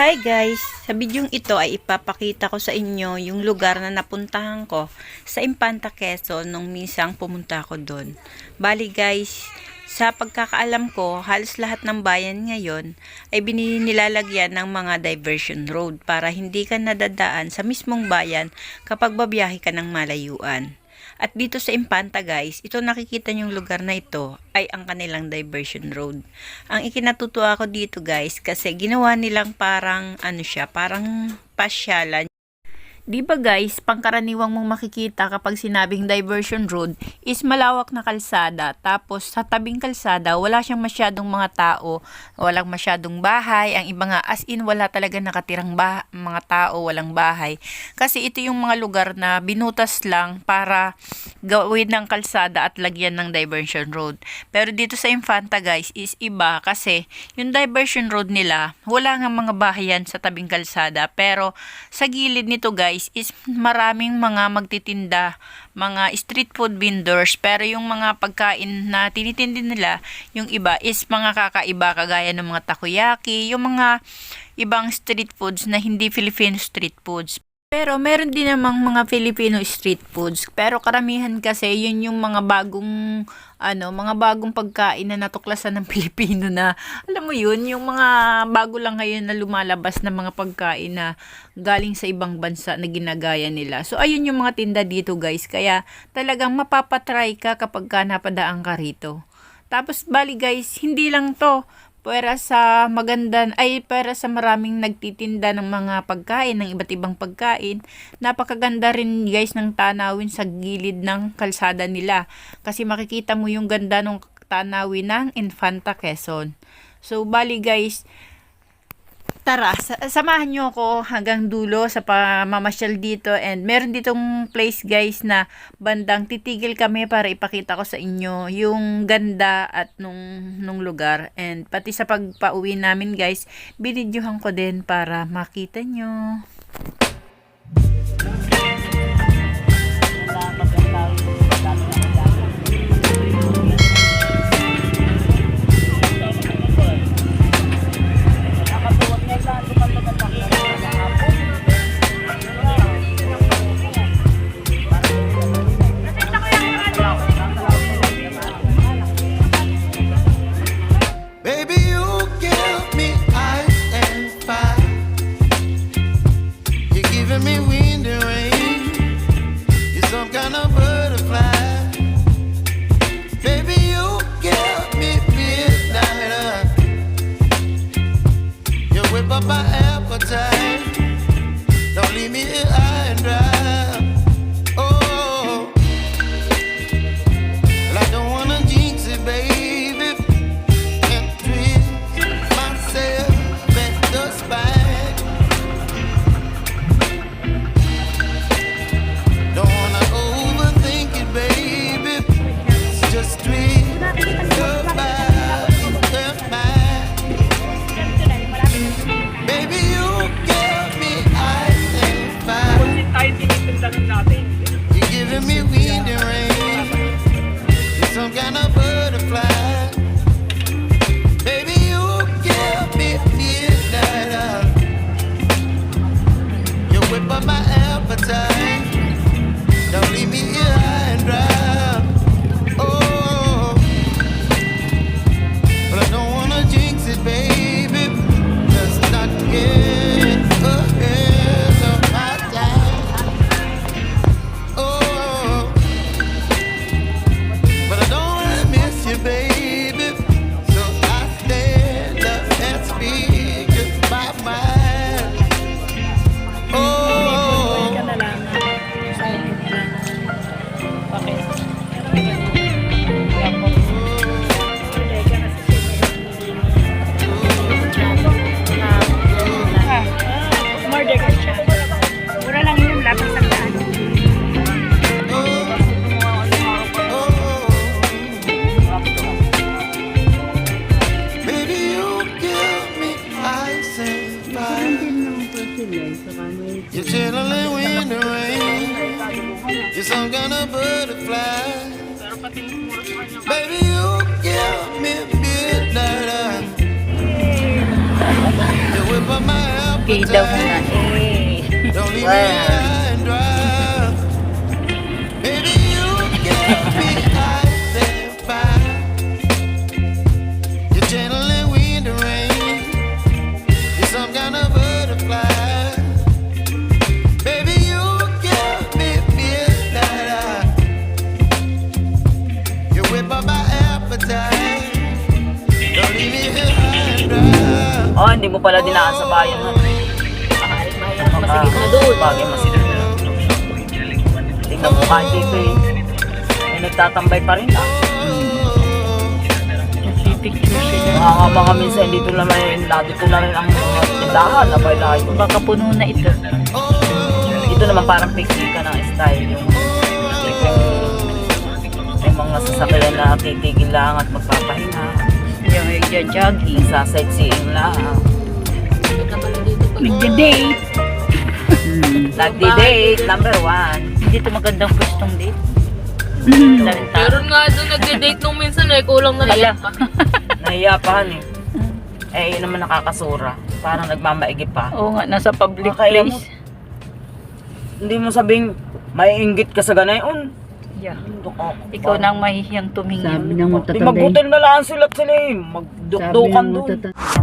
Hi guys! Sa bidyong ito ay ipapakita ko sa inyo yung lugar na napuntahan ko sa Impanta Quezon nung minsang pumunta ko doon. Bali guys, sa pagkakaalam ko, halos lahat ng bayan ngayon ay binilalagyan ng mga diversion road para hindi ka nadadaan sa mismong bayan kapag babiyahe ka ng malayuan. At dito sa Impanta guys, ito nakikita yung lugar na ito ay ang kanilang diversion road. Ang ikinatutuwa ko dito guys kasi ginawa nilang parang ano siya, parang pasyalan. Di ba guys, pangkaraniwang mong makikita kapag sinabing diversion road is malawak na kalsada. Tapos sa tabing kalsada, wala siyang masyadong mga tao, walang masyadong bahay. Ang iba nga as in wala talaga nakatirang bah- mga tao, walang bahay. Kasi ito yung mga lugar na binutas lang para gawin ng kalsada at lagyan ng diversion road. Pero dito sa Infanta guys is iba kasi yung diversion road nila, wala nga mga bahayan sa tabing kalsada. Pero sa gilid nito guys is maraming mga magtitinda, mga street food vendors. Pero yung mga pagkain na tinitindi nila, yung iba is mga kakaiba kagaya ng mga takoyaki, yung mga ibang street foods na hindi Filipino street foods. Pero meron din namang mga Filipino street foods. Pero karamihan kasi yun yung mga bagong ano, mga bagong pagkain na natuklasan ng Pilipino na alam mo yun, yung mga bago lang ngayon na lumalabas na mga pagkain na galing sa ibang bansa na ginagaya nila. So ayun yung mga tinda dito guys. Kaya talagang mapapatry ka kapag ka napadaan ka rito. Tapos bali guys, hindi lang to para sa maganda ay para sa maraming nagtitinda ng mga pagkain ng iba't ibang pagkain. Napakaganda rin guys ng tanawin sa gilid ng kalsada nila. Kasi makikita mo yung ganda ng tanawin ng Infanta Quezon. So bali guys Tara, sa- samahan nyo ako hanggang dulo sa pamamasyal dito and meron ditong place guys na bandang titigil kami para ipakita ko sa inyo yung ganda at nung, nung lugar and pati sa pagpauwi namin guys, binidyohan ko din para makita nyo. I'm a bird. You're chilling when the rain. You're some kind of butterfly. Pero pati mura sa kanya. Baby, you give me midnight. You whip up my Okay daw na eh. Don't leave me Oh, hindi mo pala dinaan sa bayan ha. Masigit na doon. Bagay masigit na. Tingnan mo kahit dito eh. May nagtatambay pa rin ah. Nagpipicture sila. Nakakama kami sa dito na may dito na rin ang tindahan. Abay lahat. Baka puno na ito. Dito naman parang picnic ka ng style. Yung yung mga sasakyan na titigil lang at magpapahinga. Yung jogging. Sa sightseeing lang. Nagda-date. Nagdi-date, number one. Hindi ito magandang pwestong date. Meron nga doon nagde-date nung minsan eh, kulang na Ala. lang pa. Nahiya pa eh. Eh, yun naman nakakasura. Parang nagmamaigi pa. Oo nga, nasa public mo- place. Hindi mo sabing maiinggit ka sa ganayon. Yeah. Ikaw na ang mahihiyang tumingin. Sabi ng Di matatanda. magutin na lang sila at sila eh. Magdukdukan doon.